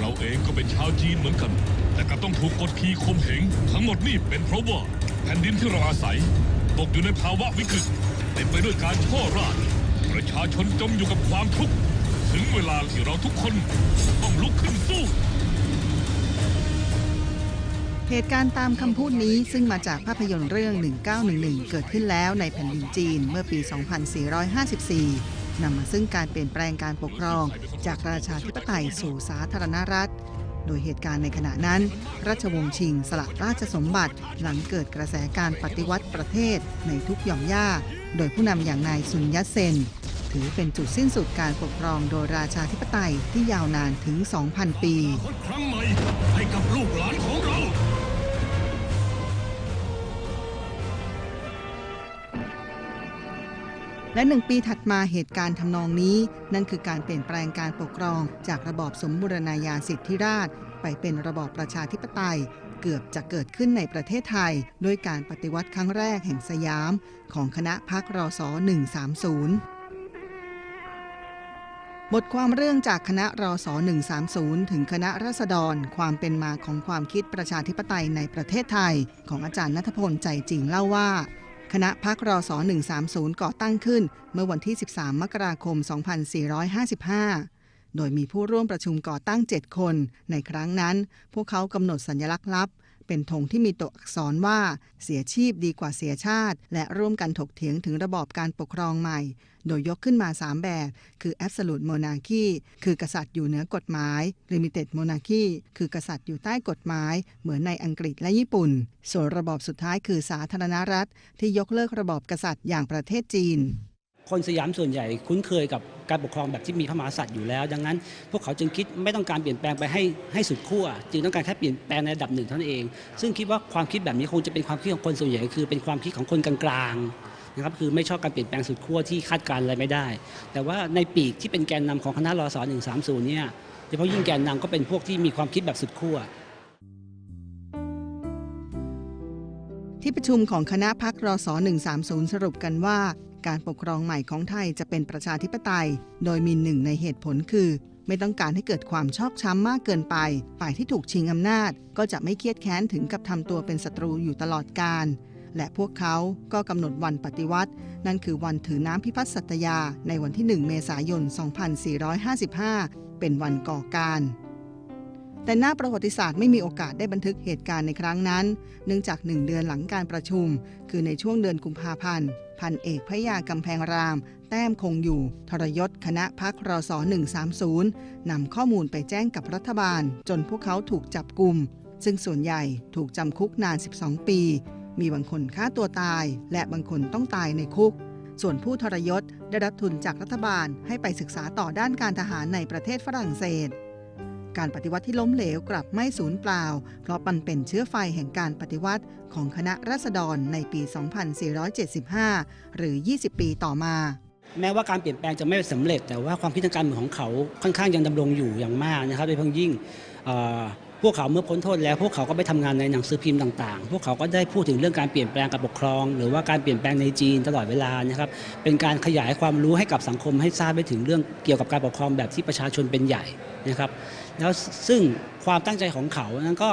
เราเองก็เป็นชาวจีนเหมือนกัน แต่กลับต้องถูกกดขี่ข่มเหงทั้งหมดนี่เป็นเพราะว่าแผ่นดินที่เราอาศัย ตกอยู่ในภาวะวิกฤตเต็มไปด้วยการช่อราชประชาชนจมอยู่กับความทุกข์ถึงเวลาที่เราทุกคนต้องลุกขึ้นสู้เหตุการณ์ตามคำพูดนี้ซึ่งมาจากภาพยนตร์เรื่อง 1911 เกิดขึ้นแล้วในแผ่นดินจีนเมื่อปี 2454 นำมาซึ่งการเปลี่ยนแปลงการปกครอง จากราชาธิปไตยสู่สาธารณรัฐ โดยเหตุการณ์ในขณะนั้น ราชวงศ์ชิงสละราชสมบัติ หลังเกิดกระแสการปฏิวัติประเทศในทุกหย่อมย่า โดยผู้นำอย่างนายซุนยัตเซน ถือเป็นจุดสิ้นสุดการปกครองโดยราชาธิปไตยที่ยาวนานถึง 2,000 ปี ครั้งใหม่ให้กับลูกหลานของเรา และหนึ่งปีถัดมาเหตุการณ์ทำนองนี้ นั่นคือการเปลี่ยนแปลงการปกครอง จากระบอบสมบูรณาญาสิทธิราช ไปเป็นระบอบประชาธิปไตย เกือบจะเกิดขึ้นในประเทศไทยด้วยการปฏิวัติครั้งแรกแห่งสยาม ของคณะพักรศ130บทความเรื่องจากคณะรศ130 ถึงคณะราษฎร ความเป็นมาของความคิดประชาธิปไตยในประเทศไทย ของอาจารย์นัทพลใจจริงเล่าว่า คณะพักรอส130 ก่อตั้งขึ้น เมื่อวันที่ 13 มกราคม 2455 โดยมีผู้ร่วมประชุมก่อตั้ง 7 คน ในครั้งนั้น พวกเขากำหนดสัญลักษณ์ลับ เป็นธงที่มีตัวอักษรว่า เสียชีพดีกว่าเสียชาติ และร่วมกันถกเถียงถึงระบอบการปกครองใหม่ โดยยกขึ้นมา 3 แบบ คือ absolute monarchy คือกษัตริย์อยู่เหนือกฎหมาย limited monarchy คือกษัตริย์อยู่ใต้กฎหมาย เหมือนในอังกฤษและญี่ปุ่น ส่วนระบอบสุดท้ายคือสาธารณรัฐ ที่ยกเลิกระบอบกษัตริย์อย่างประเทศจีน คนสยามส่วนใหญ่คุ้นเคยกับการปกครองแบบที่มีพระมหากษัตริย์อยู่แล้ว ดังนั้น พวกเขาจึงคิดไม่ต้องการเปลี่ยนแปลงไปให้ให้สุดขั้วจึงต้องการแค่เปลี่ยนแปลงในระดับหนึ่งเท่านั้นเอง ซึ่งคิดว่าความคิดแบบนี้คงจะเป็นความคิดของคนส่วนใหญ่คือเป็นความคิดของคนกลางๆนะครับคือไม่ชอบการเปลี่ยนแปลงสุดขั้วที่คาดการณ์อะไรไม่ได้ แต่ว่าในปีกที่เป็นแกนนำของคณะรศ130เนี่ยโดยเฉพาะยิ่งแกนนำก็เป็นพวกที่มีความคิดแบบสุดขั้วที่ประชุมของคณะพักรศ130 สรุปกันว่า การปกครองใหม่ของไทยจะเป็นประชาธิปไตย โดยมีหนึ่งในเหตุผลคือ ไม่ต้องการให้เกิดความชอกช้ำมากเกินไป ฝ่ายที่ถูกชิงอำนาจ ก็จะไม่เครียดแค้นถึงกับทำตัวเป็นศัตรูอยู่ตลอดกาลและพวกเขาก็กำหนดวันปฏิวัติ นั่นคือวันถือน้ำพิพัฒน์สัตยา ในวันที่ 1 เมษายน 2455 เป็นวันก่อการ แต่หน้าประวัติศาสตร์ไม่มีโอกาสได้บันทึกเหตุการณ์ในครั้งนั้น เนื่องจากหนึ่งเดือนหลังการประชุม คือในช่วงเดือนกุมภาพันธ์ พันเอกพระยากำแพงราม แต้มคงอยู่ ทรยศคณะพักรศ130นำข้อมูลไปแจ้งกับรัฐบาล จนพวกเขาถูกจับกลุ่ม ซึ่งส่วนใหญ่ถูกจำคุกนาน 12 ปี มีบางคนฆ่าตัวตาย และบางคนต้องตายในคุกส่วนผู้ทรยศได้รับทุนจากรัฐบาลให้ไปศึกษาต่อด้านการทหารในประเทศฝรั่งเศส การปฏิวัติที่ล้มเหลวกลับไม่สูญเปล่า เพราะมันเป็นเชื้อไฟแห่งการปฏิวัติของคณะราษฎรในปี 2475 หรือ 20 ปีต่อมา แม้ว่าการเปลี่ยนแปลงจะไม่สำเร็จ แต่ว่าความคิดทางการเมืองของเขาค่อนข้างยังดำรงอยู่อย่างมากนะครับโดยเฉพาะยิ่งยิ่ง พวกเขาเมื่อพ้นโทษแล้ว พวกเขาก็ไปทำงานในหนังสือพิมพ์ต่างๆ พวกเขาก็ได้พูดถึงเรื่องการเปลี่ยนแปลงการปกครอง หรือว่าการเปลี่ยนแปลงในจีนตลอดเวลานะครับเป็นการขยายความรู้ให้กับสังคมให้ทราบไปถึงเรื่องเกี่ยวกับการปกครองแบบที่ประชาชนเป็นใหญ่นะครับแล้วซึ่งความตั้งใจของเขานั้นก็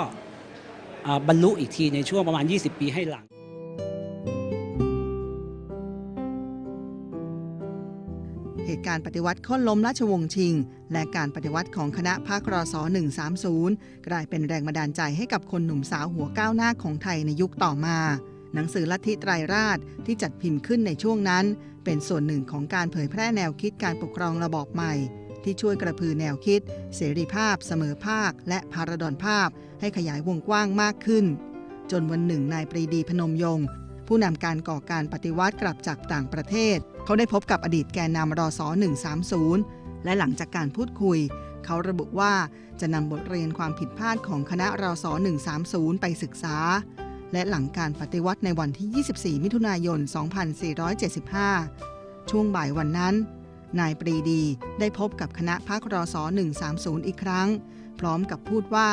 บรรลุอีกทีในช่วงประมาณ 20 ปีให้หลัง เหตุการณ์ปฏิวัติค่นล้มราชวงศ์ชิง และการปฏิวัติของคณะพรรครศ130 กลายเป็นแรงบันดาลใจให้กับคนหนุ่มสาวหัวก้าวหน้าของไทยในยุคต่อมา หนังสือลัทธิไตรราชที่จัดพิมพ์ขึ้นในช่วงนั้น เป็นส่วนหนึ่งของการเผยแพร่แนวคิดการปกครองระบอบใหม่ ที่ช่วยกระพือแนวคิด เสรีภาพ เสมอภาค และพาราดอนภาพ ให้ขยายวงกว้างมากขึ้น จนวันหนึ่งนายปรีดีพนมยงค์ ผู้นำการก่อการปฏิวัติกลับจากต่างประเทศ เขาได้พบกับอดีตแกนนำรศ130 และหลังจากการพูดคุย เขาระบุว่าจะนำบทเรียนความผิดพลาดของคณะรศ130 ไปศึกษา และหลังการปฏิวัติในวันที่ 24 มิถุนายน 2475 ช่วงบ่ายวันนั้น นายปรีดีได้พบกับคณะพักรศ130 อีกครั้ง พร้อมกับพูดว่า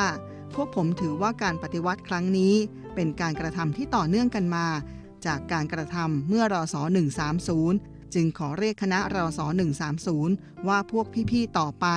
พวกผมถือว่าการปฏิวัติครั้งนี้ เป็นการกระทำที่ต่อเนื่องกันมา จากการกระทำเมื่อรศ130 จึงขอเรียกคณะรศ130 ว่าพวกพี่ ๆ ต่อไป